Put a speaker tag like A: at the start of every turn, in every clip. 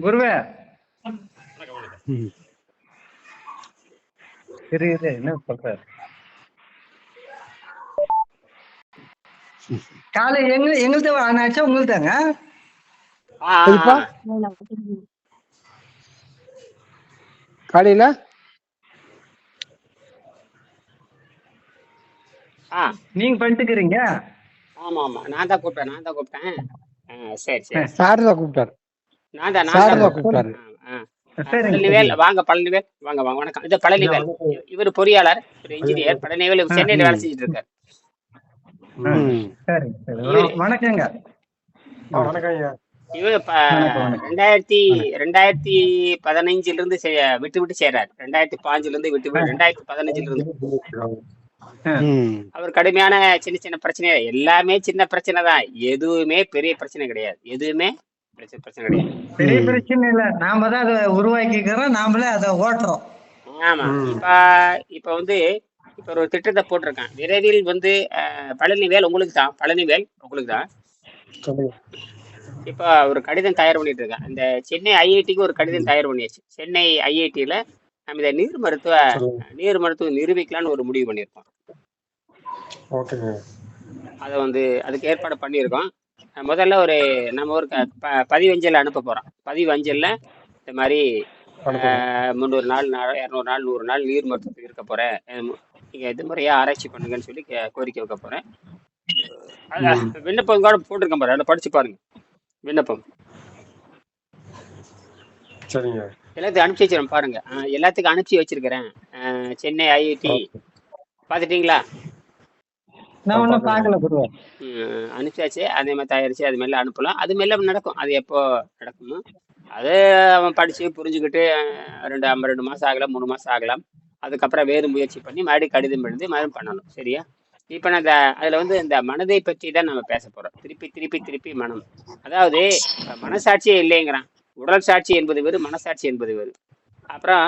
A: குருவே. இரு என்ன சொல்ற? காலை எங்க எங்கள்ட்ட ஆனாச்சா உங்கள்தாங்க
B: காலையில?
C: ஆ.
A: நீங்க பண்ணிட்டுக்கிறீங்க
C: ஆமா ஆமா நான் தான் கூப்பிட்டேன் நான் தான் கூப்பிட்டேன். ஆ, சரி சரி.
B: சார் தான் கூப்பிட்டாரு.
C: நான் தான் தான்
B: கூப்பிட்டாரு.
C: பழனிவேல் வாங்க பழனிவேல் வாங்க வாங்க வணக்கம். இது பழனிவேல். இவர் பொறியாளர் ஒரு இன்ஜினியர் பழனிவேல். இவர் சென்னையில வேலை செஞ்சுட்டு இருக்காரு
A: வணக்கங்க.
C: இவர்
A: வணக்கம்.
C: ரெண்டாயிரத்தி ரெண்டாயிரத்தி பதினஞ்சுல இருந்து விட்டு விட்டு செய்யறாரு ரெண்டாயிரத்தி பாஞ்சுல இருந்து விட்டு விட்டு ரெண்டாயிரத்தி பதினஞ்சுல இருந்து. அவர் கடுமையான சின்ன சின்ன பிரச்சனை. எல்லாமே சின்ன பிரச்சனை தான். எதுவுமே பெரிய பிரச்சனை கிடையாது. எதுவுமே பிரச்சனை பிரச்சனை கிடையாது.
A: பெரிய. பிரச்சனை இல்ல. நாம தான் அதை உருவாக்கிக்கிறோம். நாமளே அதை ஓட்டுறோம்.
C: ஆமா. இப்ப இப்ப வந்து இப்ப ஒரு திட்டத்தை போட்டிருக்கேன். விரைவில் வந்து அஹ், பழனிவேல் உங்களுக்கு தான். பழனிவேல் உங்களுக்கு தான். இப்ப ஒரு கடிதம் தயார் பண்ணிட்டு இருக்கேன். இந்த சென்னை ஐஐடிக்கு ஒரு கடிதம் தயார் பண்ணியாச்சு. சென்னை ஐஐடியில நம்ம இதை நீர் மருத்துவ நீர் மருத்துவம் நிரூபிக்கலாம்னு ஒரு முடிவு பண்ணியிருக்கோம். அதை வந்து அதுக்கு ஏற்பாடு பண்ணியிருக்கோம். முதல்ல ஒரு நம்ம ஒரு பதிவஞ்சல் அனுப்ப போறோம். பதிவஞ்சல்ல இந்த மாதிரி முந்நூறு நாள் இரநூறு நாள் நூறு நாள் நீர் மருத்துவத்துக்கு இருக்க போறேன் அஹ் மு- நீங்க இது முறையா ஆராய்ச்சி பண்ணுங்கன்னு சொல்லி கோரிக்கை வைக்க போறேன். அதான் விண்ணப்பம் கூட போட்டிருக்கேன் பாரு அதை படிச்சு பாருங்க. விண்ணப்பம்.
D: சரிங்க.
C: எல்லாத்தையும் அனுப்பிச்சு வச்சிருக்கேன் பாருங்க. எல்லாத்துக்கும் அனுப்பிச்சு வச்சிருக்கிறேன். சென்னை ஐஐடி. பார்த்துட்டீங்களா
A: நான் ஒண்ணும் பார்க்கல குருவே
C: ம், அனுப்பிச்சாச்சு அதே மாதிரி தயாரிச்சு அது மேல அனுப்பலாம். அது மேல நடக்கும். அது எப்போ நடக்குமோ. அது அவன் படிச்சு புரிஞ்சுக்கிட்டு ரெண்டு ஐம்பது ரெண்டு மாசம் ஆகலாம் மூணு மாசம் ஆகலாம். அதுக்கப்புறம் வேறு முயற்சி பண்ணி மறுபடியும் கடிதம் எழுதி மறுபடியும் பண்ணணும். சரியா? இப்போ நான் இந்த அதில் வந்து இந்த மனதை பற்றி தான் நம்ம பேச போகிறோம் திருப்பி திருப்பி திருப்பி மனம். அதாவது மனசாட்சியே இல்லைங்கிறான். உடல் சாட்சி என்பது வேறு மனசாட்சி என்பது வேறு. அப்புறம்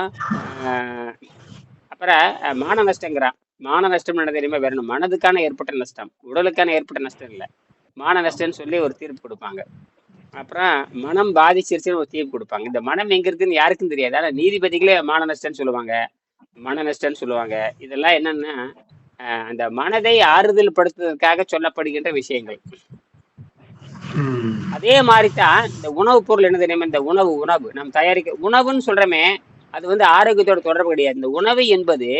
C: அப்புறம் மான நஷ்டங்கிறான். மான நஷ்டம் என்ன தெரியுமா? வேற ஒண்ணும் மனதுக்கான ஏற்பட்ட நஷ்டம். உடலுக்கான ஏற்பட்ட நஷ்டம் இல்லை. மான நஷ்டம்னு சொல்லி ஒரு தீர்ப்பு கொடுப்பாங்க. அப்புறம் மனம் பாதிச்சிருச்சுன்னு ஒரு தீர்ப்பு கொடுப்பாங்க. இந்த மனம் எங்க இருக்குன்னு யாருக்கும் தெரியாது. ஆனா நீதிபதிகளே மான நஷ்டம்னு சொல்லுவாங்க. மன நஷ்டம்னு சொல்லுவாங்க. இதெல்லாம் என்னன்னா அந்த மனதை ஆறுதல் படுத்துவதற்காக சொல்லப்படுகின்ற விஷயங்கள். அதே மாதிரி தான் இந்த உணவுப் பொருள் என்ன தெரியுமா? இந்த உணவு உணவு. நம்ம தயாரிக்க உணவுன்னு சொல்றோமே அது வந்து ஆரோக்கியத்தோட தொடர்பு கிடையாது. இந்த உணவு என்பது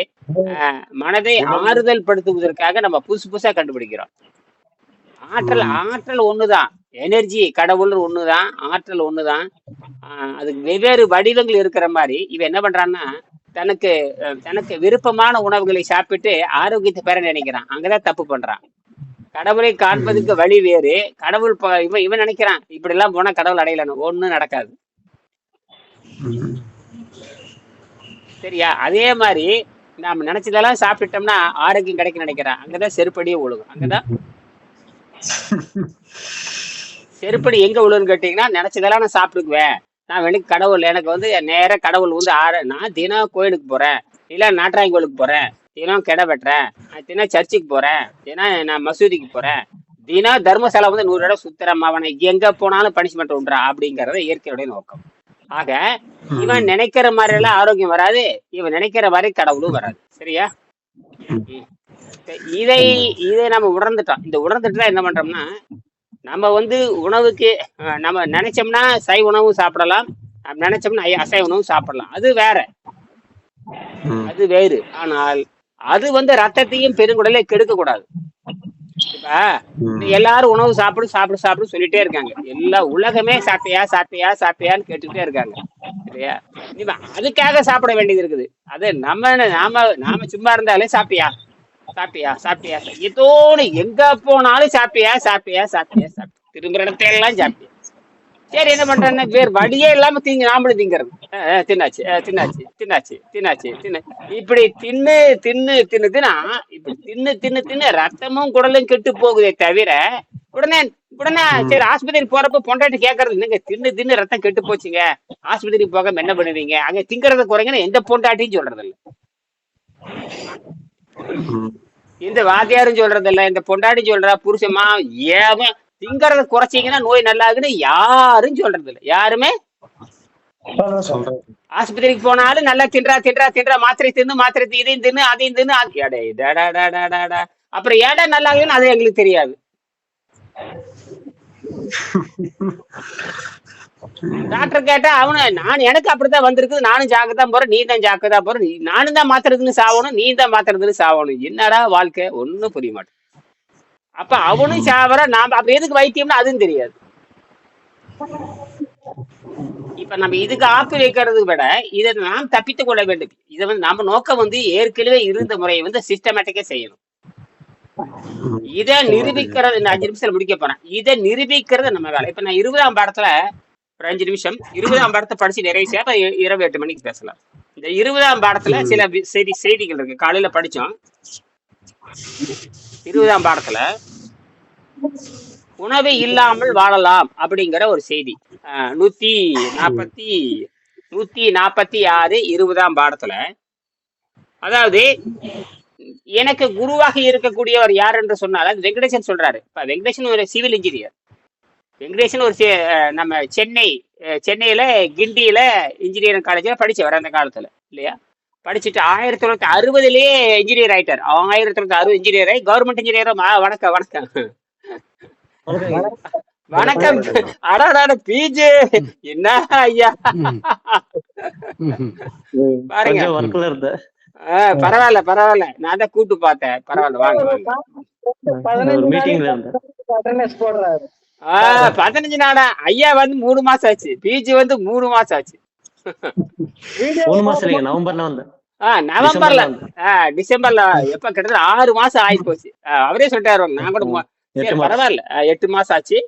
C: மனதை ஆறுதல் படுத்துவதற்காக நம்ம புதுசு புதுசா கண்டுபிடிக்கிறோம். ஆற்றல் ஆற்றல் ஒண்ணுதான். எனர்ஜி கடவுள் ஒண்ணுதான் ஆற்றல் ஒண்ணுதான். அதுக்கு வெவ்வேறு வடிவங்கள் இருக்கிற மாதிரி இவன் என்ன பண்றான்னா தனக்கு தனக்கு விருப்பமான உணவுகளை சாப்பிட்டு ஆரோக்கியத்தை பெற நினைக்கிறான். அங்கதான் தப்பு பண்றான். கடவுளை காண்பதுக்கு வழி வேறு. கடவுள் இவன் இவன் நினைக்கிறான் இப்படி எல்லாம் போனா கடவுள் அடையலன்னு. ஒண்ணும் நடக்காது. சரியா? அதே மாதிரி நாம நினைச்சதெல்லாம் சாப்பிட்டோம்னா ஆரோக்கியம் கிடைக்கும் நினைக்கிறேன். அங்கதான் செருப்படியே ஒழுகும் அங்கதான் செருப்படி எங்க விழுன்னு கேட்டீங்கன்னா நினைச்சதெல்லாம் நான் சாப்பிட்டுக்குவேன். நான் வெளிக்கு கடவுள் எனக்கு வந்து நேர கடவுள் வந்து ஆற நான் தினம் கோயிலுக்கு போறேன். இல்ல நாட்டாய் கோயிலுக்கு போறேன். தினம் கிட வெட்டுறேன். நான் தினம் சர்ச்சுக்கு போறேன். தினம் நான் மசூதிக்கு போறேன். தினம் தர்மசாலை வந்து நூறு இடம் சுத்துறேன் அவனை எங்க போனாலும் பனிஷ்மெண்ட் உண்டுறா அப்படிங்கறது இயற்கையுடைய நோக்கம். ஆக இவன் நினைக்கிற மாதிரி எல்லாம் ஆரோக்கியம் வராது இவன் நினைக்கிற மாதிரி கடவுளும் வராது. சரியா. இதை இதை நம்ம உணர்ந்துட்டோம். இந்த உணர்ந்துட்டு என்ன பண்றோம்னா நம்ம வந்து உணவுக்கு நம்ம நினைச்சோம்னா சைவ உணவும் சாப்பிடலாம். நினைச்சோம்னா அசைவ உணவும் சாப்பிடலாம். அது வேற. அது வேறு. ஆனால் அது வந்து ரத்தத்தையும் பெருங்குடலை கெடுக்க கூடாது இப்ப எல்லாரும் உணவு சாப்பிடு சாப்பிடு சாப்பிடு சொல்லிட்டே இருக்காங்க. எல்லா உலகமே சாப்பிட்டியா சாப்பிட்டியா சாப்பிட்டியான்னு கேட்டுக்கிட்டே இருக்காங்க. சரியா? அதுக்காக சாப்பிட வேண்டியது இருக்குது. அது நம்ம நாம நாம சும்மா இருந்தாலே சாப்பிட்டியா? சாப்பிட்டியா? சாப்பிட்டியா? ஏதோ ஒண்ணு எங்க போனாலும் சாப்பிட்டியா சாப்பிட்டியா சாப்பிட்டியா சாப்பிட்டியா? திரும்புற இடத்துல எல்லாம் சாப்பிட்டியா? சரி என்ன பண்றேன்னா? வேறு வழியே இல்லாம திங்க நாமளும் திங்கிறது. தின்னாச்சு தின்னாச்சு தின்னாச்சு தின்னாச்சு தின்னு. இப்படி தின்னு தின்னு தின்னு தின்னா இப்படி தின்னு தின்னு தின்னு ரத்தமும் குடலும் கெட்டு போகுதே தவிர உடனே உடனே சரி ஆஸ்பத்திரி போறப்ப பொண்டாட்டி கேக்குறது என்னங்க தின்னு தின்னு ரத்தம் கெட்டு போச்சுங்க. ஆஸ்பத்திரி போகாம என்ன பண்ணுவீங்க? அங்க திங்கறத குறைங்கன்னு எந்த பொண்டாட்டியும் சொல்றது இல்ல இந்த வாத்தியாரும் சொல்றது இல்ல இந்த பொண்டாட்டி சொல்றா புருஷமா ஏவன் திங்கறத குறைச்சீங்கன்னா நோய் நல்லாகுன்னு யாரும் சொல்றது இல்ல யாருமே ஆஸ்பத்திரிக்கு போனாலும் நல்லா தின்றா தின்றா தின்றா மாத்திரை தின்னு மாத்திரை இதையும் தின்னு அதையும் தின்னு அது- எடே, டடா, டடா, டடா. அப்புறம் ஏடா நல்லா ஆகுதுன்னு அது எங்களுக்கு தெரியாது. டாக்டர் கேட்டா அவனு நான் எனக்கு அப்படித்தான் வந்திருக்குது. நானும் ஜாக்கிரதா போறேன். நீ தான் ஜாக்கிரதா போற. நீ நானும் தான் மாத்துறதுன்னு சாவணும். நீ தான் மாத்துறதுன்னு சாவணும். என்னடா வாழ்க்கை? ஒண்ணும் புரிய மாட்டேன் அப்ப அவனும் சாவற நாம அப்ப எதுக்கு வைத்தியம்னு அதுவும் தெரியாது. இப்ப நம்ம இதுக்கு ஆப்பு வைக்கிறது விட இதை நாம் தப்பித்துக் கொள்ள வேண்டும். இதை வந்து நம்ம நோக்கம் வந்து ஏற்கனவே இருந்த முறையை வந்து சிஸ்டமேட்டிக்கா செய்யணும். இதை நிரூபிக்கிறது அஞ்சு நிமிஷத்துல முடிக்க போறேன். இதை நிரூபிக்கிறது நம்ம வேலை. இப்ப நான் இருபதாம் பாடத்துல ஒரு அஞ்சு நிமிஷம் இருபதாம் பாடத்தை படிச்சு அப்புறம் இ- இரவு எட்டு மணிக்கு பேசலாம். இந்த இருபதாம் பாடத்துல சில செய்தி செய்திகள் இருக்கு. காலையில படிச்சோம். இருபதாம் பாடத்துல உணவு இல்லாமல் வாழலாம் அப்படிங்கிற ஒரு செய்தி. நூத்தி நாற்பத்தி நூத்தி நாற்பத்தி ஆறு இருபதாம் பாடத்துல அதாவது எனக்கு குருவாக இருக்கக்கூடியவர் யார் என்று சொன்னால் அது வெங்கடேசன் சொல்றாரு. இப்ப வெங்கடேசன் ஒரு சிவில் இன்ஜினியர் வெங்கடேசன் ஒரு சி- நம்ம சென்னை சென்னையில கிண்டியில இன்ஜினியரிங் காலேஜில் படிச்சவர் அந்த காலத்துல இல்லையா? படிச்சுட்டு ஆயிரத்தி தொள்ளாயிரத்தி அறுபதுலயே இன்ஜினியர் ஆயிட்டார். ஆயிரத்தி தொள்ளாயிரத்தி அறுபது இன்ஜினியர் ஆகி கவர்மெண்ட் இன்ஜினியரும் வணக்கம் வணக்கம். வணக்கம். அடாடாட பிஜே. என்ன ஐயா. பாருங்க. பரவாயில்ல பரவாயில்ல. நான் தான் கூட்டு பார்த்தேன். பரவாயில்ல வாங்க பதினஞ்சு நாடா ஐயா வந்து மூணு மாசம் ஆச்சு. பிஜி வந்து மூணு மாசம் ஆச்சு.
D: மூணு மாசம் இல்லைங்க நவம்பர்ல வந்தேன்.
C: ஆ நவம்பர்ல
D: டிசம்பர்ல வந்தேன்.
C: ஆ டிசம்பர்ல எப்ப கிட்டத்தட்ட ஆறு மாசம் ஆகி போச்சு அவரே சொல்லிட்டாரு நான் கூட பரவாயில்ல. எட்டு மாசம் ஆச்சு.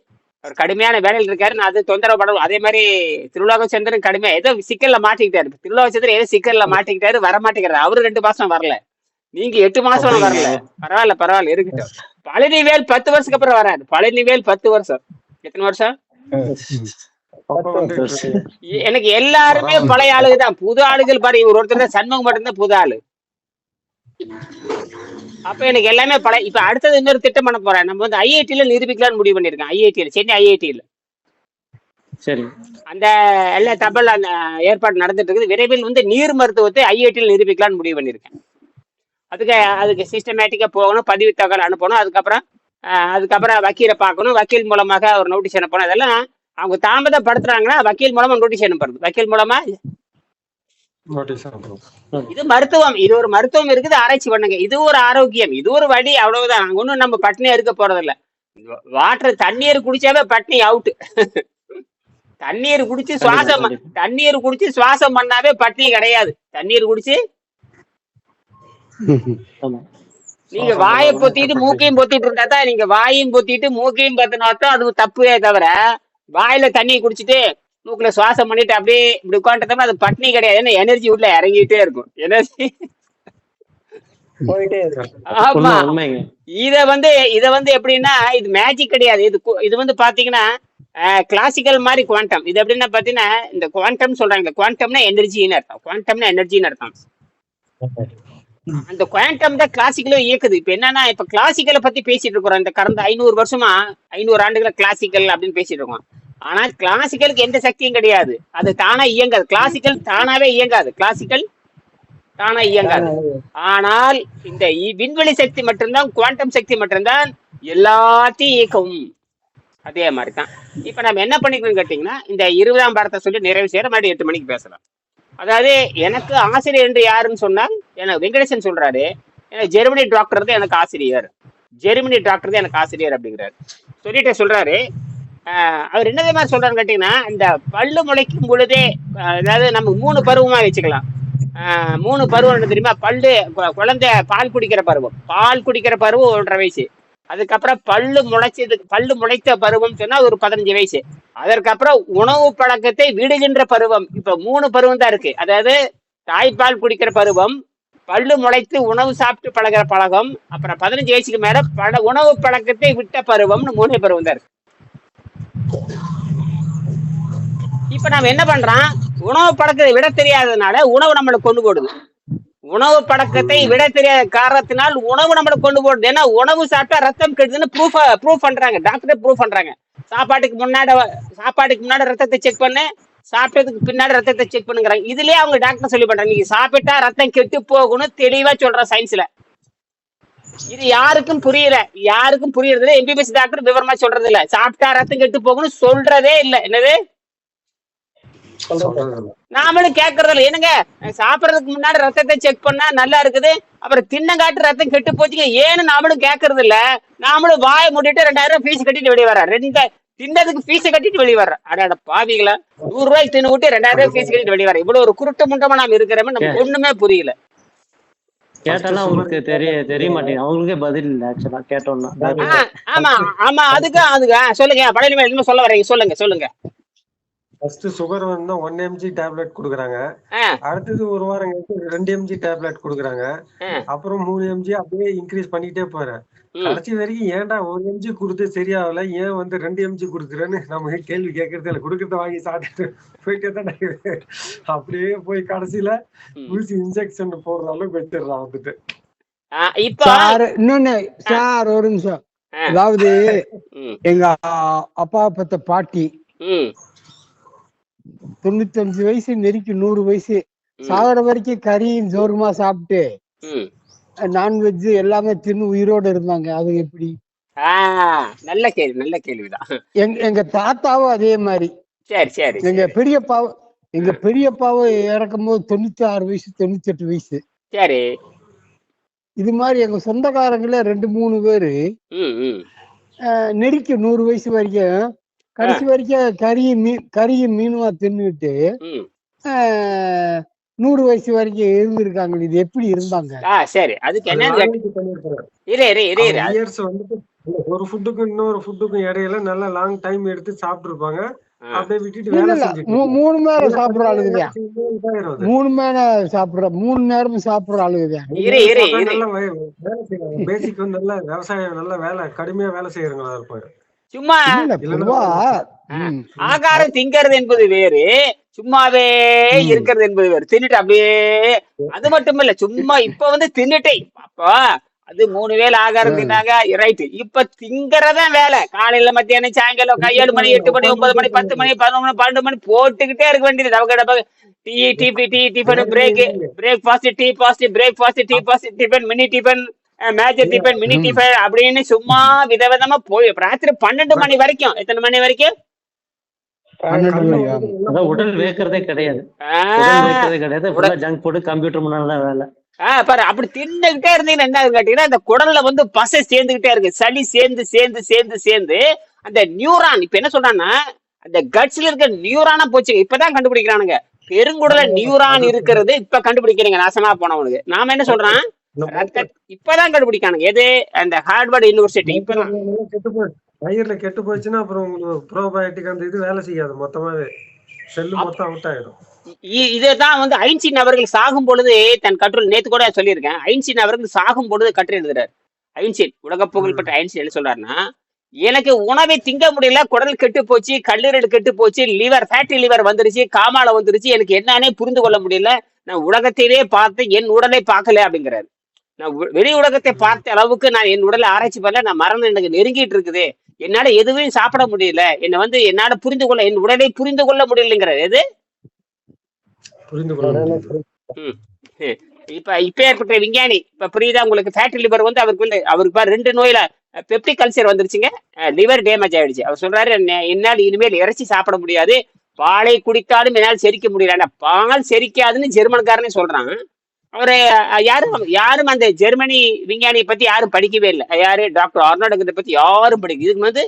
C: அவர் கடுமையான வேலையில் இருக்காரு. நான் அது தொந்தரவு படணும் அதே மாதிரி திருவிழாச்சந்திரன் கடுமையா ஏதோ சிக்கல்ல மாட்டிக்கிட்டாரு. திருவிழாச்சந்திரன் ஏதோ சிக்கல்ல மாட்டிக்கிட்டாரு வர மாட்டேங்கிறாரு. அவரு ரெண்டு மாசம் வரல. நீங்க எட்டு மாசம் வரல? பரவாயில்ல பரவாயில்ல இருக்கட்டும். பழனிவேல் பத்து வருஷத்துக்கு அப்புறம் வராரு. பழனிவேல் பத்து வருஷம். எத்தனை வருஷம்? எனக்கு எல்லாருமே பழைய ஆளுங்க தான் புது ஆளுகள் பாரு இவர் ஒருத்தர் தான் சண்முகம் மட்டும்தான் புது ஆளு. அப்ப எனக்கு எல்லாமே பழைய இப்ப அடுத்தது இன்னொரு திட்டம் பண்ண போறேன். நம்ம வந்து ஐஐடில நிரூபிக்கலாம்னு முடிவு பண்ணிருக்கேன் ஐஐடில சென்னை ஐஐடில.
D: சரி.
C: அந்த எல்லா தபல் அந்த ஏற்பாடு நடந்துட்டு இருக்குது. விரைவில் வந்து நீர் மருத்துவத்தை ஐஐடியில் நிரூபிக்கலாம்னு முடிவு பண்ணியிருக்கேன். அதுக்கு அதுக்கு சிஸ்டமேட்டிக்கா போகணும் பதிவு தகவல் அனுப்பணும். அதுக்கப்புறம் அதுக்கப்புறம் வக்கீலை பார்க்கணும். வக்கீல் மூலமாக ஒரு நோட்டீஸ் அனுப்பணும். அதெல்லாம் அவங்க தாமதப்படுத்துறாங்கன்னா வக்கீல் மூலமா நோட்டீஸ் அனுப்புறது. வக்கீல் மூலமா? இது மருத்துவம். இது ஒரு மருத்துவம் இருக்குது ஆராய்ச்சி பண்ணுங்க. இது ஒரு ஆரோக்கியம். இது ஒரு வழி அவ்வளவுதான். நாங்க ஒண்ணும் நம்ம பட்னியா இருக்க போறது இல்ல வாட்டர் தண்ணீர் குடிச்சாவே பட்னி அவுட் தண்ணீர் குடிச்சு சுவாசம். தண்ணீர் குடிச்சு சுவாசம் பண்ணாவே பட்னி கிடையாது. தண்ணீர் குடிச்சு நீங்க வாயை பொத்திட்டு மூக்கையும் பொத்திட்டு இருந்தா தான் நீங்க வாயையும் பொத்திட்டு மூக்கையும் பொத்தினா தான் அது தப்புவே தவிர வாயில தண்ணி குடிச்சிட்டு மூக்குல சுவாசம் பண்ணிட்டு அப்படியே இப்படி உட்காந்துட்டோம்னா அது பட்னி கிடையாது. ஏன்னா எனர்ஜி உள்ள இறங்கிட்டே இருக்கும். எனர்ஜி
A: போயிட்டே
C: ஆமா. இத வந்து இத வந்து எப்படின்னா இது மேஜிக் கிடையாது. இது இது வந்து பாத்தீங்கன்னா கிளாசிக்கல் மாதிரி குவாண்டம் இது எப்படின்னா பாத்தீங்கன்னா இந்த குவாண்டம் சொல்றாங்க குவாண்டம்னா எனர்ஜின்னு அர்த்தம். குவாண்டம்னா எனர்ஜின்னு அர்த்தம். அந்த குவாண்டம் தான் கிளாசிக்கலும் இயக்குது. இப்ப என்னன்னா இப்ப கிளாசிக்கலை பத்தி பேசிட்டு இருக்கிறோம். இந்த கடந்த ஐநூறு வருஷமா ஐநூறு ஆண்டுகள கிளாசிக்கல் அப்படின்னு பேசிட்டு இருக்கோம். ஆனா கிளாசிக்கலுக்கு எந்த சக்தியும் கிடையாது. அது தானா இயங்காது. கிளாசிக்கல் தானாவே இயங்காது. கிளாசிக்கல் தானா இயங்காது. ஆனால் இந்த விண்வெளி சக்தி மட்டும்தான் குவாண்டம் சக்தி மட்டும்தான் எல்லாத்தையும் இயக்கும். அதே மாதிரி தான் இப்ப நம்ம என்ன பண்ணிக்கணும்னு கேட்டீங்கன்னா இந்த இருபதாம் பாடத்தை சொல்லி நிறைவு செய்யற மறுபடியும் எட்டு மணிக்கு பேசலாம். அதாவது எனக்கு ஆசிரியர் என்று யாருன்னு சொன்னால் எனக்கு வெங்கடேசன் சொல்றாரு எனக்கு ஜெர்மனி டாக்டர் தான் எனக்கு ஆசிரியர். ஜெர்மனி டாக்டர் தான் எனக்கு ஆசிரியர் அப்படிங்கிறாரு. சொல்லிட்டு சொல்றாரு அவர் என்ன மாதிரி சொல்றாருன்னு கேட்டீங்கன்னா இந்த பல்லு முளைக்கும் பொழுதே அதாவது நம்ம மூணு பருவமா வச்சுக்கலாம். ஆஹ் மூணு பருவம் என்ன தெரியுமா? பல்லு குழந்தை பால் குடிக்கிற பருவம். பால் குடிக்கிற பருவம் ஒன்றரை வயசு. அதுக்கப்புறம் பல்லு முளைச்சது பல்லு முளைத்த பருவம் சொன்னா ஒரு பதினஞ்சு வயசு. அதற்கப்புறம் உணவு பழக்கத்தை விடுகின்ற பருவம். இப்ப மூணு பருவம் தான் இருக்கு. அதாவது தாய்ப்பால் குடிக்கிற பருவம் பல்லு முளைத்து உணவு சாப்பிட்டு பழகிற பழகம் அப்புறம் பதினஞ்சு வயசுக்கு மேல பல உணவு பழக்கத்தை விட்ட பருவம்னு மூணு பருவம் தான் இருக்கு. இப்ப நம்ம என்ன பண்றோம்? உணவு பழக்கத்தை விட தெரியாததுனால உணவு நம்மளை கொண்டு போடுது. உணவு பழக்கத்தை விட தெரியாத காரணத்தினால் உணவு நம்மள கொண்டு போடுது. ஏன்னா உணவு சாப்பிட்டா ரத்தம் கெடுதுன்னு ப்ரூஃப் ப்ரூஃப் பண்றாங்க. டாக்டரே ப்ரூஃப் பண்றாங்க. சாப்பாட்டுக்கு முன்னாடி சாப்பாட்டுக்கு முன்னாடி ரத்தத்தை செக் பண்ணு. சாப்பிட்டதுக்கு பின்னாடி ரத்தத்தை செக் பண்ணுங்கிறாங்க. இதுலயே அவங்க டாக்டர் சொல்லி பண்றாங்க. நீங்க சாப்பிட்டா ரத்தம் கெட்டு போகணும்னு தெளிவா சொல்ற சயின்ஸ்ல இது யாருக்கும் புரியல. யாருக்கும் புரியறது இல்ல எம்பிபிஎஸ் டாக்டர் விவரமா சொல்றது இல்ல சாப்பிட்டா ரத்தம் கெட்டு போகணும்னு சொல்றதே இல்ல. என்னது. நாமளும் கேட்கறது இல்ல என்னங்க? சாப்பிடறதுக்கு முன்னாடி ரத்தத்தை செக் பண்ணா நல்லா இருக்குது. அப்புறம் தின்னங்காட்டு ரத்தம் கெட்டு போச்சுங்க. ஏன்னு நாமளும் கேட்கறது இல்ல நாமளும் வாய மூடிட்டு ரெண்டாயிரம் ஃபீஸ் கட்டிட்டு வெளியே வர ரெண்டு தின்னதுக்கு ஃபீஸ் கட்டிட்டு வெளியே வர அடாட பாவிங்களா நூறு ரூபாய்க்கு தின்னு விட்டு ரெண்டாயிரம் ரூபாய் ஃபீஸ் கட்டிட்டு வெளியே வர இவ்வளவு ஒரு குருட்டு முண்டமா நாம இருக்கிறோமே நமக்கு ஒண்ணுமே புரியல.
D: கேட்டாலும் அவங்களுக்கு தெரிய தெரிய மாட்டேங்குது. அவங்களுக்கே பதில் இல்லை ஆக்சுவலா கேட்டோம்னா.
C: ஆமா ஆமா அதுக்கு அதுக்கு சொல்லுங்க பழைய என்ன சொல்ல வரீங்க சொல்லுங்க சொல்லுங்க.
B: ஃபர்ஸ்ட் சுகர் வந்தா ஒன் எம்ஜி டேப்லெட் கொடுக்குறாங்க. அடுத்தது ஒரு வாரம் கழிச்சு ரெண்டு எம்ஜி டேப்லெட் கொடுக்குறாங்க. அப்புறம் மூணு எம்ஜி அப்படியே இன்க்ரீஸ் பண்ணிட்டே போறேன். கடைசி வரைக்கும் ஏன்டா ஒரு எம்ஜி கொடுத்து சரியாகல? ஏன் வந்து ரெண்டு எம்ஜி கொடுக்குறேன்னு நம்ம கேள்வி கேட்கறது இல்லை. கொடுக்கறத வாங்கி சாப்பிட்டுட்டு போயிட்டே தான். அப்படியே போய் கடைசியில. ஊசி இன்ஜெக்ஷன் போடுற அளவுக்கு வச்சிடறான் வந்துட்டு.
E: சார் இன்னொன்னு சார் ஒரு நிமிஷம். அதாவது எங்க அப்பா பத்த பாட்டி
C: ம்,
E: தொண்ணூத்தஞ்சு வயசு நெருக்கி நூறு வயசு.
C: ம்,
E: சாகர வரைக்கும் கறியும் சோறுமா சாப்பிட்டு. நான்வெஜ் எல்லாமே தின்னு உயிரோட இருந்தாங்க. அது எப்படி?
C: நல்ல கேள்வி நல்ல கேள்விதான்.
E: எங்க எங்க தாத்தாவும் அதே மாதிரி.
C: சரி சரி
E: எங்க பெரியப்பாவும் எங்க பெரியப்பாவும் இறக்கும் போது தொண்ணூத்தி ஆறு வயசு தொண்ணூத்தி எட்டு வயசு.
C: சரி.
E: இது மாதிரி எங்க சொந்தக்காரங்களே ரெண்டு மூணு பேரு நெருக்கி நூறு வயசு வரைக்கும் கடைசி வரைக்கும் கறியும் மீன் கறியும் மீனுமா தின்னுட்டு நூறு வயசு வரைக்கும் இருந்திருக்காங்க இது எப்படி இருந்தாங்க?
C: ஆ சரி. அதுக்கு
B: இந்த ஒரு ஃபுட்டுக்கும் இன்னொரு ஃபுட்டுக்கும் இடையில நல்லா லாங் டைம் எடுத்து சாப்பிட்டு இருப்பாங்க
C: ஆ,
B: அப்படியே விட்டுட்டு
E: மூ-
B: இருப்பாங்க.
E: மூணு நேரம் சாப்பிடுற. மூணு நேரம் சாப்பிடுற மூணு சாப்பிடுற
B: செய்வாங்க பேசிக் வந்து நல்லா விவசாயம் நல்லா வேலை கடுமையா வேலை செய்யறவங்களா இருப்பாங்க.
C: சும்மா ஆகாரம் திங்கிறது என்பது வேறு. சும்மாவே. இருக்கிறது என்பது வேறு. தின்னுட்டு அப்படியே அது மட்டும் இல்ல சும்மா இப்ப வந்து தின்னுட்டே. அப்போ அது மூணு வேளை ஆகாரம். தின்னாங்க ரைட் இப்ப திங்கறதான் வேலை. காலையில மத்தியானம் சாயங்காலம் கை ஏழு மணி எட்டு மணி ஒன்பது மணி பத்து மணி பதினொன்று மணி பன்னெண்டு மணி போட்டுக்கிட்டே இருக்க வேண்டியது. டபக்கு டபக்கு tea DP tea tiffin break breakfast tea fast breakfast tea fast tiffin mini tiffin major tiffin mini. Tiffin அப்படின்னு சும்மா விதவிதமா போய். ராத்திரி பன்னெண்டு மணி வரைக்கும். எத்தனை மணி வரைக்கும்
E: பன்னெண்டு
B: கண்ணு
E: மணியா?
B: வந்து நல்லா
D: அதான் உடல் வேர்க்கிறதே கிடையாது. கிடையாது. ஃபுல்லா ஜங்க் ஃபுட் கம்ப்யூட்டர் முன்னால தான் வேலை.
C: ஆ, பாரு அப்படி தின்னுகிட்டே இருந்தீங்கன்னா என்ன கேட்டீங்கன்னா அந்த குடல்ல வந்து பசை சேர்ந்துகிட்டே இருக்கு. சளி சேர்ந்து சேர்ந்து சேர்ந்து சேர்ந்து அந்த நியூரான் இப்ப என்ன சொல்றான்னா அந்த கட்ஸ்ல இருக்க நியூரானா போச்சு. இப்பதான் கண்டுபிடிக்கிறானுங்க. பெருங்குடல நியூரான் இருக்கிறது இப்ப கண்டுபிடிக்கிறீங்க நாசமா போனவனுக்கு. நாம என்ன சொல்றான் இப்பதான் கண்டுபிடிக்கானுங்க. எது? அந்த ஹார்வர்ட் யூனிவர்சிட்டி இப்பதான்.
B: கெட்டு போய் வயிறுல கெட்டு போச்சுன்னா அப்புறம் உங்களுக்கு ப்ரோபயோட்டிக் அந்த இது வேலை செய்யாது. மொத்தமாவே செல்லு மொத்தம் அவுட் ஆயிடும்.
C: இதுதான் வந்து ஐன்ஸ்டீன் அவர்கள் சாகும் பொழுது தன் கட்டுரை நேத்து கூட சொல்லியிருக்கேன். ஐன்ஸ்டீன் அவர்கள் சாகும் பொழுது கட்டுரை எழுதுறாரு. ஐன்ஸ்டீன் உலக புகழ்பெற்ற ஐன்ஸ்டீன் என்ன சொல்றாருன்னா எனக்கு உணவை திங்க முடியல குடல் கெட்டு போச்சு கல்லீரல் கெட்டு போச்சு லிவர் ஃபேட்டி லிவர் வந்துருச்சு காமால வந்துருச்சு எனக்கு என்னன்னே புரிந்து கொள்ள முடியல. நான் உலகத்தையே பார்த்து என் உடலை பார்க்கல அப்படிங்கிறாரு. நான் வெளி உலகத்தை பார்த்த அளவுக்கு நான் என் உடலை ஆராய்ச்சி பண்ணல. நான் மரணம் எனக்கு நெருங்கிட்டு இருக்குது. என்னால எதுவுமே சாப்பிட முடியல. என்னை வந்து என்னால புரிந்து கொள்ள என் உடலை புரிந்து கொள்ள முடியலைங்கிறாரு எது?
B: புரிந்து கொள்ள.
C: இப்ப இப்ப ஏற்பட்ட விஞ்ஞானி இப்ப புரியுதா உங்களுக்கு? ஃபேட்டி லிவர் வந்து அவருக்கு வந்து அவருக்கு பாரு ரெண்டு நோயில பெப்டிக் கல்ச்சர் வந்துருச்சுங்க. லிவர் டேமேஜ் ஆயிடுச்சு. அவர் சொல்றாரு "என்ன- என்னால் இனிமேல் இறைச்சி சாப்பிட முடியாது. பாலை குடித்தாலும் என்னால் செரிக்க முடியல. ஆனா பால் செரிக்காதுன்னு ஜெர்மன்காரனே சொல்றான். அவரு யாரும் யாரும் அந்த ஜெர்மனி விஞ்ஞானியை பத்தி யாரும் படிக்கவே இல்லை. யாரு? டாக்டர் ஆர்னால்டுங்கிறத பத்தி யாரும் படிக்க இதுக்கு வந்து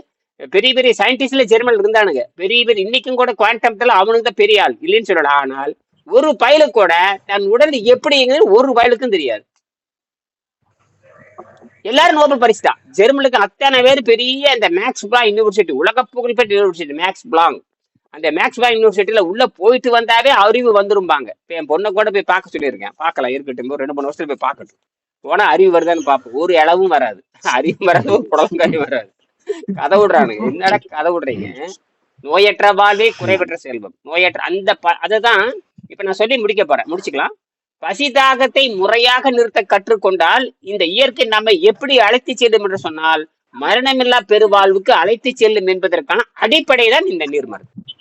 C: பெரிய பெரிய சயின்டிஸ்ட்ல ஜெர்மன் இருந்தானுங்க. பெரிய பெரிய இன்னைக்கும் கூட குவாண்டம்ல அவனுக்கு தான் பெரிய ஆள். இல்லைன்னு சொல்லல. ஆனால் ஒரு பயலு கூட தன் உடல் எப்படிங்கிறது ஒரு பயலுக்கும் தெரியாது. எல்லாரும் நோபல் பரிசு தான் ஜெர்மனுக்கு அத்தனை பேர் பெரிய இந்த மேக்ஸ் பிளாங் யூனிவர்சிட்டி உலக புகழ்பெற்ற யூனிவர்சிட்டி மேக்ஸ் பிளாங் அந்த மேக்ஸ் பிளாங் யூனிவர்சிட்டியில உள்ள போயிட்டு வந்தாவே அறிவு வந்துரும்பாங்க. இப்போ என் பொண்ணை கூட போய் பார்க்க சொல்லியிருக்கேன். பார்க்கலாம் இருக்கட்டும். ஒரு ரெண்டு மூணு வருஷத்துல போய் பார்க்கட்டும். போனா அறிவு வருதான்னு பார்ப்போம். ஒரு அளவும் வராது. அறிவு வராது ஒரு புடலங்காரி வராது. கதை விடுறானுங்க. என்னடா கதை விடுறீங்க? நோயற்ற வாழ்வே குறைவற்ற செல்வம். நோயற்ற அந்த ப- அதுதான் இப்ப நான் சொல்லி முடிக்க போறேன். முடிச்சுக்கலாம். பசி தாகத்தை முறையாக நிறுத்த கற்றுக்கொண்டால் இந்த இயற்கை நம்மை எப்படி அழைத்து செல்லும் என்று சொன்னால் மரணமில்லா பெருவாழ்வுக்கு அழைத்து செல்லும் என்பதற்கான அடிப்படை தான் இந்த நீர்மருந்து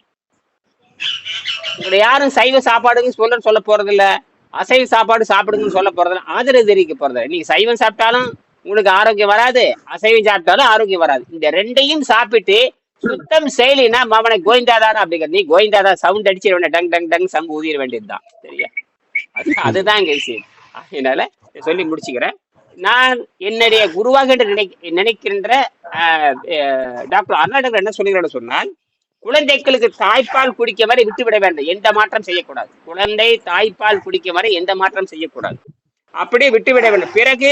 C: உங்களை யாரும் சைவ சாப்பாடுன்னு சொல்ல சொல்ல போறது இல்ல அசைவ சாப்பாடு சாப்பிடுங்கன்னு சொல்ல போறது இல்ல ஆதரவு தெரிவிக்க போறது நீங்க சைவம் சாப்பிட்டாலும் உங்களுக்கு ஆரோக்கியம் வராது. அசைவம் சாப்பிட்டாலும் ஆரோக்கியம் வராது. இந்த ரெண்டையும் சாப்பிட்டு சுத்தம் செயலினா மவனை கோவிந்தாதான் அப்படிங்கிறது. நீ கோவிந்தாதா சவுண்ட் அடிச்சிட வேண்டிய டங் டங் டங் சங்கு ஊதிட வேண்டியதுதான் சரியா? அது அதுதான் இங்க விஷயம். அதனால சொல்லி முடிச்சுக்கிறேன். நான் என்னுடைய குருவாக என்று நினை நினைக்கின்ற ஆஹ், ஆஹ், டாக்டர் அர்நாடகர் என்ன சொல்லுகிறேன்னு சொன்னால் குழந்தைகளுக்கு தாய்ப்பால் குடிக்க வரை விட்டு விட வேண்டும். எந்த மாற்றம் செய்யக்கூடாது. குழந்தை தாய்ப்பால் குடிக்க வரை எந்த மாற்றம் செய்யக்கூடாது. அப்படியே விட்டு விட வேண்டும். பிறகு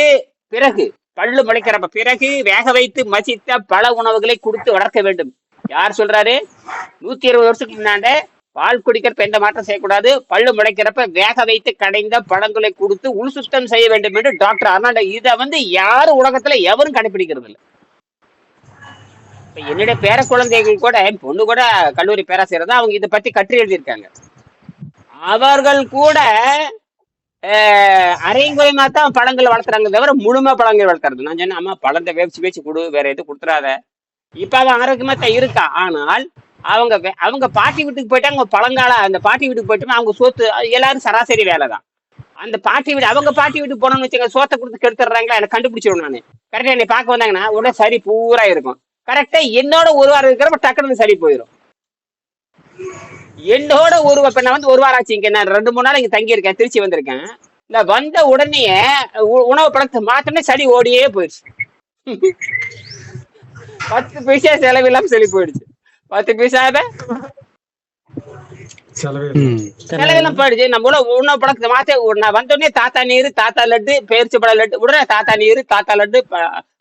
C: பிறகு பல்லு முளைக்கிறப்ப பிறகு வேக வைத்து மசித்த பல உணவுகளை கொடுத்து வளர்க்க வேண்டும். யார் சொல்றாரு? நூத்தி இருபது வருஷத்துக்கு முன்னாண்ட பால் குடிக்கிறப்ப எந்த மாற்றம் செய்யக்கூடாது? பல்லு முளைக்கிறப்ப வேக வைத்து கடைந்த பழங்களை கொடுத்து உள் சுத்தம் செய்ய வேண்டும் என்று டாக்டர் அர்னால்டு இதை வந்து யாரும் உலகத்துல எவரும் கடைபிடிக்கிறது இல்லை இப்ப என்னுடைய பேர குழந்தைகள் கூட என் பொண்ணு கூட கல்லூரி பேராசிரியர் தான். அவங்க இதை பத்தி கற்று எழுதியிருக்காங்க. அவர்கள் கூட அரைங்குறைமா தான் பழங்கள் வளர்த்துறாங்க தவிர முழுமை பழங்கள் வளர்த்துறது நான் சொன்னேன் அம்மா பழத்தை வேவிச்சு வேச்சு கொடு வேற எதுவும் கொடுத்துறாத. இப்ப அவன் ஆரோக்கியமா தான் இருக்கா? ஆனால் அவங்க அவங்க பாட்டி வீட்டுக்கு போயிட்டு அவங்க பழங்கால அந்த பாட்டி வீட்டுக்கு போயிட்டு அவங்க சோத்து எல்லாரும் சராசரி வேலை தான். அந்த பாட்டி வீடு அவங்க பாட்டி வீட்டுக்கு போனோம்னு வச்சுக்க சோத்தை கொடுத்து கெடுத்துறாங்களா எனக்கு கண்டுபிடிச்சிடும் நான். கரெக்டா என்னை பார்க்க வந்தாங்கன்னா உடனே சரி பூரா இருக்கும். கரெக்டா என்னோட ஒரு வாரம் இருக்கிறப்ப டக்குனு சரி போயிடும் என்னோட ஒரு இப்ப நான் வந்து ஒரு வாரம் ஆச்சு இங்க நான் ரெண்டு மூணு நாள் இங்க தங்கி இருக்கேன் திருச்சி வந்திருக்கேன். இந்த வந்த உடனே உணவு பழக்கத்தை மாத்தோடனே சளி ஓடியே போயிடுச்சு. பத்து பைசா செலவில்லாம சளி போயிடுச்சு. பத்து பைசாவே
B: செலவே
C: செலவெல்லாம். போயிடுச்சு. நம்ம உணவு உணவு பழக்கத்தை மாத்த நான் வந்த உடனே தாத்தா நீர் தாத்தா லட்டு பேரிச்சு பழ லட்டு உடனே தாத்தா நீர் தாத்தா லட்டு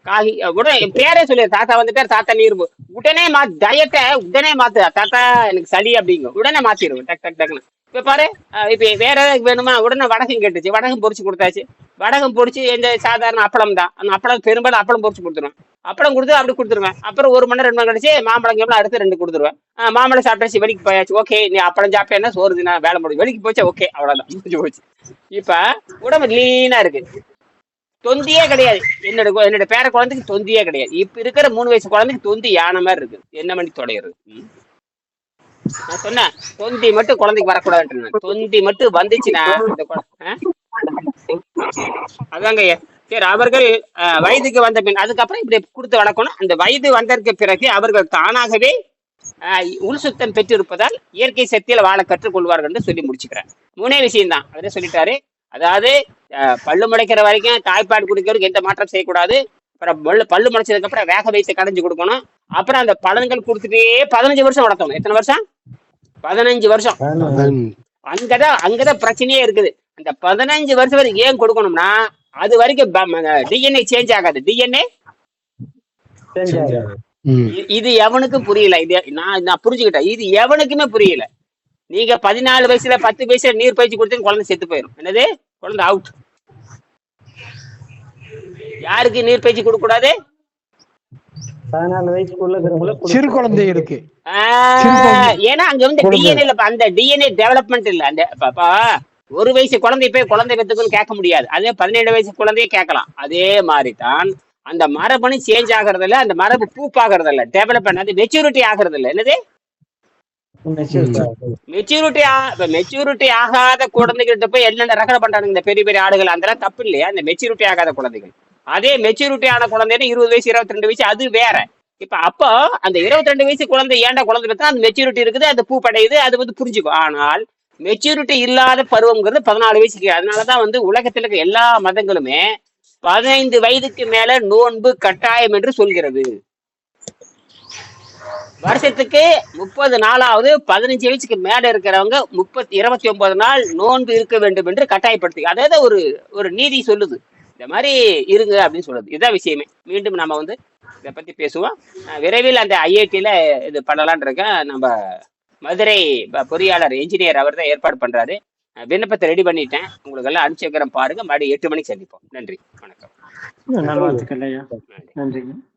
C: காகி உடனே பேரே சொல்லி தாத்தா வந்துட்டார் தாத்தா நீர் போ- உடனே மா டயட்டை உடனே மாத்து. தாத்தா எனக்கு சளி அப்படிங்க. உடனே மாத்திடுவோம் டக் டக் டக்குன்னு. இப்ப பாரு இப்ப வேற ஏதாவது வேணுமா? உடனே வடகம் கேட்டுச்சு. வடகம் பொறிச்சு கொடுத்தாச்சு. வடகம் பொரிச்சு எந்த சாதாரண அப்பளம் தான். அந்த அப்பளம் பெரும்பாலும் அப்பளம் பொரிச்சு கொடுத்துருவேன். அப்பளம் கொடுத்து அப்படி கொடுத்துருவேன். அப்புறம் ஒரு மணி நேரம் ரெண்டு மணி கழிச்சு மாம்பழம் கேப்பலாம் அடுத்து ரெண்டு கொடுத்துருவேன். மாம்பழம் சாப்பிட்டாச்சு வெளிக்கு போயாச்சு. ஓகே நீ அப்பளம் சாப்பிட்டேன்னா சோறு தினா வேலை முடியும் வெளிக்கு போச்சா ஓகே. அவ்வளவுதான். முடிஞ்சு போச்சு. இப்ப உடம்பு லீனா இருக்கு. தொந்தியே கிடையாது. என்னோட என்னோட பேர குழந்தைக்கு தொந்தியே கிடையாது. இப்ப இருக்கிற மூணு வயசு குழந்தைக்கு தொந்தி யானை மாதிரி இருக்கு. என்ன பண்ணி தொடையிறது? நான் சொன்னேன் தொந்தி மட்டும் குழந்தைக்கு வரக்கூடாதுன்னு தொந்தி மட்டும் வந்துச்சுன்னா இந்த அதாங்க சரி அவர்கள் வயதுக்கு வந்த பின் அதுக்கப்புறம் இப்படி கொடுத்து வளர்க்கணும். அந்த வயது வந்ததற்கு பிறகு அவர்கள் தானாகவே உள் சுத்தம் பெற்றிருப்பதால் இயற்கை சக்தியில வாழ கற்றுக்கொள்வார்கள் என்று சொல்லி முடிச்சுக்கிறேன். மூணே விஷயம் தான் அவரே சொல்லிட்டாரு அதாவது பல்லு முளைக்கிற வரைக்கும் தாய்ப்பால் குடிக்கிறதுக்கு எந்த மாற்றம் செய்யக்கூடாது. அப்புறம் பல்லு பல்லு முளைச்சதுக்கு அப்புறம் வேக வைத்து கடைஞ்சு கொடுக்கணும். அப்புறம் அந்த பழங்கள் கொடுத்துட்டே பதினஞ்சு வருஷம் வளர்த்தணும் எத்தனை வருஷம்? பதினஞ்சு வருஷம். அங்கதான் அங்கதான் பிரச்சனையே இருக்குது. அந்த பதினஞ்சு வருஷம் வரைக்கும் ஏன் கொடுக்கணும்னா அது வரைக்கும் டிஎன்ஏ சேஞ்ச் ஆகாது. டிஎன்ஏ இது எவனுக்கும் புரியல. இது நான் நான் புரிஞ்சுக்கிட்டேன். இது எவனுக்குமே புரியல. நீங்க பதினாலு வயசுல பத்து வயசுல நீர் பயிற்சி கொடுத்து குழந்தை செத்து போயிடும் என்னது? குழந்தை அவுட் யாருக்கு நீர் பயிற்சி கொடுக்க கூடாது?
D: பதினாலு வயசுக்குள்ள
E: சிறு குழந்தைகளுக்கு
C: ஏன்னா அங்க வந்து
E: குழந்தை.
C: டிஎன்ஏ அந்த டிஎன்ஏ டெவலப்மெண்ட் இல்ல. அந்த பாப்பா ஒரு வயசு குழந்தை போய் குழந்தை பெத்துக்குன்னு கேட்க முடியாது. அதே பதினேழு வயசு குழந்தையே கேட்கலாம். அதே மாதிரி தான் அந்த மரபணு சேஞ்ச் ஆகுறது இல்ல அந்த மரபு பூப்பாகிறது இல்ல டெவலப்மெண்ட் அது மெச்சூரிட்டி ஆகுறது இல்ல என்னது? மெச்சூரிட்டி மெச்சூரிட்டி ஆகாத குழந்தைகள்கிட்ட போய் என்னென்ன ரகலை பண்றாங்க இந்த பெரிய பெரிய ஆடுகள்? அதெல்லாம் தப்பு இல்லையா? இந்த மெச்சூரிட்டி ஆகாத குழந்தைகள். அதே மெச்சூரிட்டி ஆன குழந்தைன்னா இருபது வயசு இருபத்தி ரெண்டு வயசு அது வேற. இப்ப அப்போ அந்த இருபத்தி ரெண்டு வயசு குழந்தை ஏண்டா குழந்தை பார்த்தா அந்த மெச்சூரிட்டி இருக்குது அது பூ படையுது அது வந்து புரிஞ்சுக்கும். ஆனால் மெச்சூரிட்டி இல்லாத பருவம்ங்கிறது பதினாலு வயசுக்கு அதனாலதான் வந்து உலகத்துல இருக்க எல்லா மதங்களுமே பதினைந்து வயதுக்கு மேல நோன்பு கட்டாயம் என்று சொல்கிறது. வருஷத்துக்கு முப்பது நாளாவது பதினஞ்சு வயசுக்கு மேல இருக்கிறவங்க முப்பத்தி இருபத்தி ஒன்பது நாள் நோன்பு இருக்க வேண்டும் என்று கட்டாயப்படுத்தி அதாவது ஒரு ஒரு நீதி சொல்லுது. இந்த மாதிரி இருங்க அப்படின்னு சொல்லுது. இதுதான் விஷயமே. மீண்டும் நம்ம வந்து இதை பத்தி பேசுவோம். விரைவில் அந்த ஐஐடியில இது பண்ணலாம்னு இருக்கேன். நம்ம மதுரை பொறியாளர் என்ஜினியர் அவர் தான் ஏற்பாடு பண்றாரு. விண்ணப்பத்தை ரெடி பண்ணிட்டேன். உங்களுக்கு எல்லாம் அனுப்பிச்சு வைக்கிறேன் பாருங்க. மறுபடியும் எட்டு மணிக்கு சந்திப்போம். நன்றி. வணக்கம். நன்றி.
D: நன்றிங்க.